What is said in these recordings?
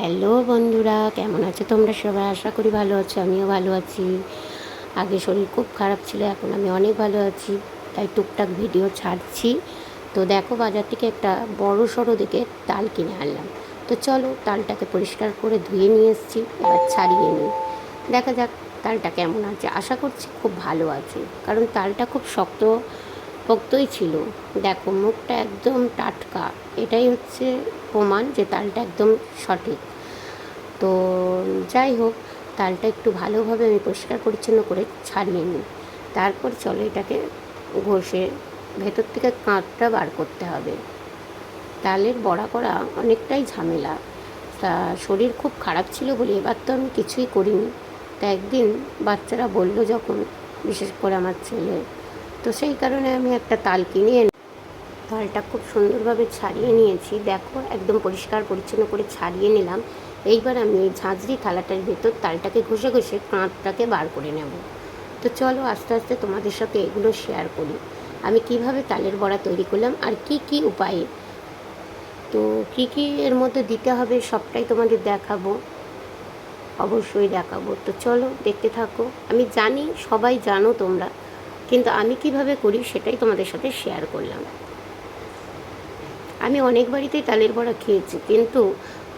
Hello বন্ধুরা, কেমন আছো তোমরা সবাই? আশা করি ভালো আছো, আমিও ভালো আছি। আগে শরীর খুব খারাপ ছিল, এখন আমি অনেক ভালো আছি, তাই টুকটাক ভিডিও ছাড়ছি। তো দেখো বাজার থেকে একটা বড় সড়ো দিকে তাল কিনে আনলাম। তো চলো তালটাকে পরিষ্কার করে ধুয়ে নিয়ে এসেছি, এবার ছাড়িয়ে নিই। দেখা যাক তালটা কেমন আছে। আশা করছি খুব ভালো আছে, কারণ তালটা খুব শক্ত পোক্তই ছিল। দেখো, মুখটা একদম টাটকা। এটাই হচ্ছে প্রমাণ যে তালটা একদম সঠিক। তো যাই হোক, তালটা একটু ভালোভাবে আমি পরিষ্কার পরিচ্ছন্ন করে ছাড়িয়ে নিই। তারপর চলো এটাকে ঘষে ভেতর থেকে কাঁটটা বার করতে হবে। তালের বড়া করা অনেকটাই ঝামেলা। তা শরীর খুব খারাপ ছিল বলে এবার তো আমি কিছুই করিনি। তা একদিন বাচ্চারা বলল যখন, বিশেষ করে আমার ছেলে তো সেই কারণে আমি একটা তাল কিনে তালটা খুব সুন্দরভাবে ছাড়িয়ে নিয়েছি। দেখো, একদম পরিষ্কার পরিচ্ছন্ন করে ছাড়িয়ে নিলাম। এইবার আমি এই ঝাঁঝরি থালাটার ভেতর তালটাকে ঘষে ঘষে কাঁটটাকে বার করে নেব। তো চলো আস্তে আস্তে তোমাদের সাথে এগুলো শেয়ার করি। আমি কীভাবে তালের বড়া তৈরি করলাম আর কি কি উপায়ে? তো কী কী এর মধ্যে দিতে হবে সবটাই তোমাদের দেখাবো। অবশ্যই দেখাবো। তো চলো দেখতে থাকো। আমি জানি, সবাই জানো তোমরা। কিন্তু আমি কীভাবে করি সেটাই তোমাদের সাথে শেয়ার করলাম। আমি অনেক বাড়িতেই তালের বড়া খেয়েছি, কিন্তু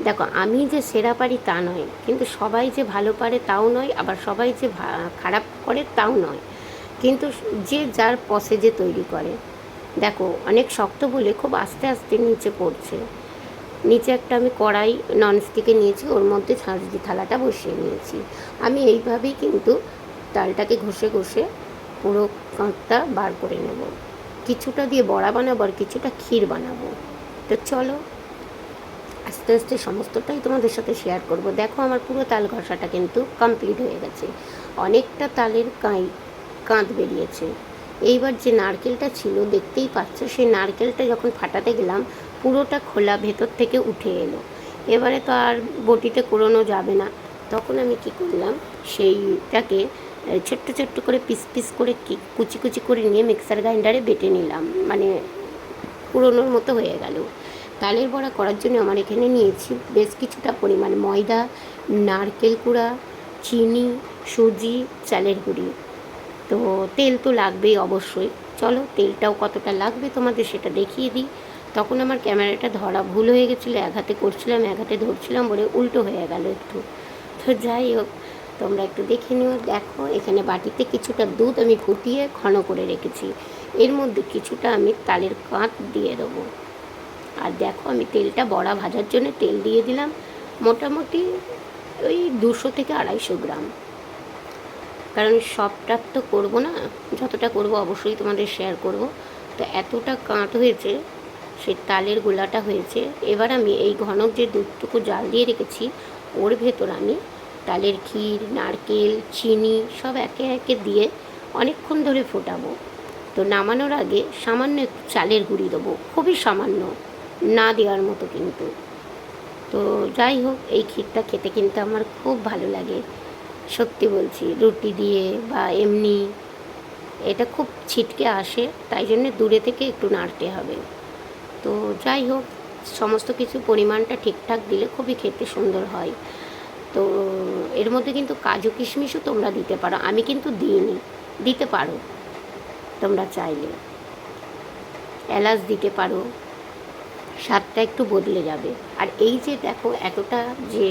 দেখো, আমি যে সেরা পারি তা নয়, কিন্তু সবাই যে ভালো পারে তাও নয়, আবার সবাই যে খারাপ করে তাও নয়। কিন্তু যে যার পসে যে তৈরি করে। দেখো, অনেক শক্ত বলে খুব আস্তে আস্তে নিচে পড়ছে। নিচে একটা আমি কড়াই ননস্টিকে নিয়েছি, ওর মধ্যে ছাঁচদি থালাটা বসিয়ে নিয়েছি। আমি এইভাবেই কিন্তু তালটাকে ঘষে ঘষে পুরো কাঁচটা বার করে নেব। কিছুটা দিয়ে বড়া বানাবো আর কিছুটা ক্ষীর বানাবো। তো চলো, আস্তে আস্তে সমস্তটাই তোমাদের সাথে শেয়ার করব। দেখো আমার পুরো তাল ঘষাটা কিন্তু কমপ্লিট হয়ে গেছে। অনেকটা তালের কাঁই, কাঁধ বেরিয়েছে। এইবার যে নারকেলটা ছিল, দেখতেই পাচ্ছ, সেই নারকেলটা যখন ফাটাতে গেলাম, পুরোটা খোলা ভেতর থেকে উঠে এলো। এবারে তো আর বটিতে কুড়োনো যাবে না। তখন আমি কি করলাম, সেইটাকে ছোট্ট ছোট্ট করে পিস পিস করে কুচি কুচি করে নিয়ে মিক্সার গ্রাইন্ডারে বেটে নিলাম। মানে পুরোনোর মতো হয়ে গেল। তালের বড়া করার জন্য আমার এখানে নিয়েছি বেশ কিছুটা পরিমাণ ময়দা, নারকেল কুড়া, চিনি, সুজি, চালের গুঁড়ি। তো তেল তো লাগবেই অবশ্যই। চলো তেলটাও কতটা লাগবে তোমাদের সেটা দেখিয়ে দিই। তখন আমার ক্যামেরাটা ধরা ভুল হয়ে গেছিল, এক হাতে করছিলাম, এক হাতে ধরছিলাম বলে উল্টো হয়ে গেল একটু। তো যাই হোক তোমরা একটু দেখে নিও। দেখো, এখানে বাটিতে কিছুটা দুধ আমি ফুটিয়ে ঘন করে রেখেছি। এর মধ্যে কিছুটা আমি তালের কাঁচ দিয়ে দেবো। আর দেখো, আমি তেলটা বড়া ভাজার জন্য তেল দিয়ে দিলাম। মোটামুটি ওই দুশো থেকে আড়াইশো গ্রাম। কারণ সবটা তো করব না, যতটা করব অবশ্যই তোমাদের শেয়ার করব। তো এতটা কাঁট হয়েছে সেই তালের গোলাটা হয়েছে। এবার আমি এই ঘনক যে দুধটুকু জাল দিয়ে রেখেছি, ওর ভেতর আমি তালের ক্ষীর, নারকেল, চিনি সব একে একে দিয়ে অনেকক্ষণ ধরে ফোটাবো। তো নামানোর আগে সামান্য একটু চালের গুঁড়ি দেবো, খুবই সামান্য, না দেওয়ার মতো কিন্তু। তো যাই হোক, এই ক্ষীরটা খেতে কিন্তু আমার খুব ভালো লাগে, সত্যি বলছি। রুটি দিয়ে বা এমনি, এটা খুব ছিটকে আসে, তাই জন্য দূরে থেকে একটু নাড়তে হবে। তো যাই হোক, সমস্ত কিছু পরিমাণটা ঠিকঠাক দিলে খুবই খেতে সুন্দর হয়। তো এর মধ্যে কিন্তু কাজু কিশমিশও তোমরা দিতে পারো। আমি কিন্তু দিইনি, দিতে পারো। তোমরা চাইলে। এলাচ দিতে পারো। স্বাদটা একটু বদলে যাবে। আর এই যে দেখো, এতটা যে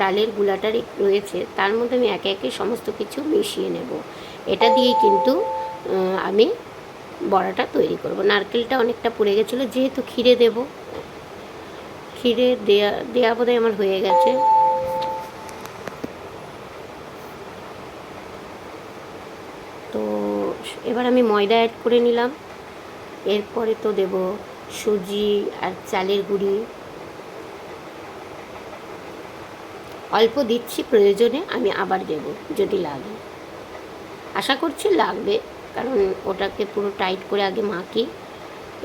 তালের গুলাটা রয়েছে, তার মধ্যে আমি একে একে সমস্ত কিছু মিশিয়ে নেব। এটা দিয়েই কিন্তু আমি বড়াটা তৈরি করব। নারকেলটা অনেকটা পুড়ে গেছিল, যেহেতু ক্ষীরে দেব, ক্ষীরে দেয়া দেয়া বোধহয় আমার হয়ে গেছে তো এবার আমি ময়দা অ্যাড করে নিলাম। এরপরে তো দেব সুজি আর চালের গুঁড়ি। অল্প দিচ্ছি প্রয়োজনে, আমি আবার দেব যদি লাগে। আশা করছি লাগবে, কারণ ওটাকে পুরো টাইট করে আগে মাখি।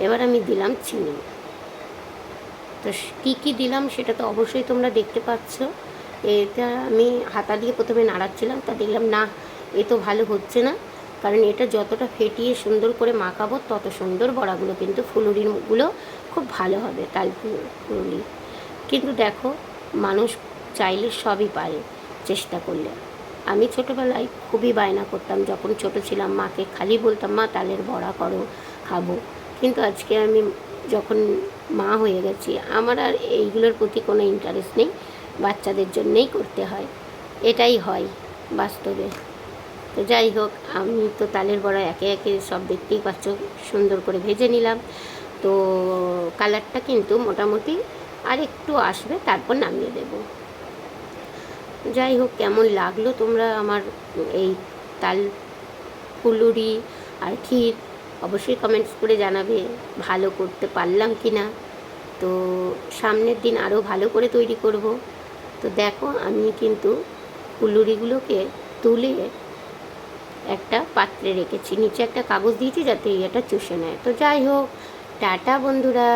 এবার আমি দিলাম চিনি। তো কী কী দিলাম সেটা তো অবশ্যই তোমরা দেখতে পাচ্ছ। এটা আমি হাতা দিয়ে প্রথমে নাড়াচ্ছিলাম, তা দেখলাম না, এ তো ভালো হচ্ছে না। কারণ এটা যতটা ফেটিয়ে সুন্দর করে মাখাবো, তত সুন্দর বড়াগুলো কিন্তু ফুলুরিগুলো খুব ভালো হবে তাল ফুলুরি। কিন্তু দেখো, মানুষ চাইলে সবই পারে চেষ্টা করলে। আমি ছোটোবেলায় খুবই বায়না করতাম, যখন ছোট ছিলাম, মাকে খালি বলতাম, মা, তালের বড়া করো, খাব। কিন্তু আজকে আমি যখন মা হয়ে গেছি, আমার আর এইগুলোর প্রতি কোনো ইন্টারেস্ট নেই, বাচ্চাদের জন্যেই করতে হয়। এটাই হয় বাস্তবে। তো যাই হোক, আমি তো তালের বড়া একে একে সব দেখতেই পাচ্ছ, সুন্দর করে ভেজে নিলাম। তো কালারটা কিন্তু মোটামুটি আর একটু আসবে, তারপর নামিয়ে দেব। যাই হোক, কেমন লাগল তোমরা আমার এই তাল ফুলুরি আর ক্ষীর অবশ্যই কমেন্টস করে জানাবে, ভালো করতে পারলাম কি না তো সামনের দিন আরও ভালো করে তৈরি করব। তো দেখো, আমি কিন্তু ফুলুরিগুলোকে তুলে একটা পাত্রে রেখেছি, নিচে একটা কাগজ দিয়েছি যাতে এটা চুষে নেয়। তো যাই হোক, টাটা বন্ধুরা।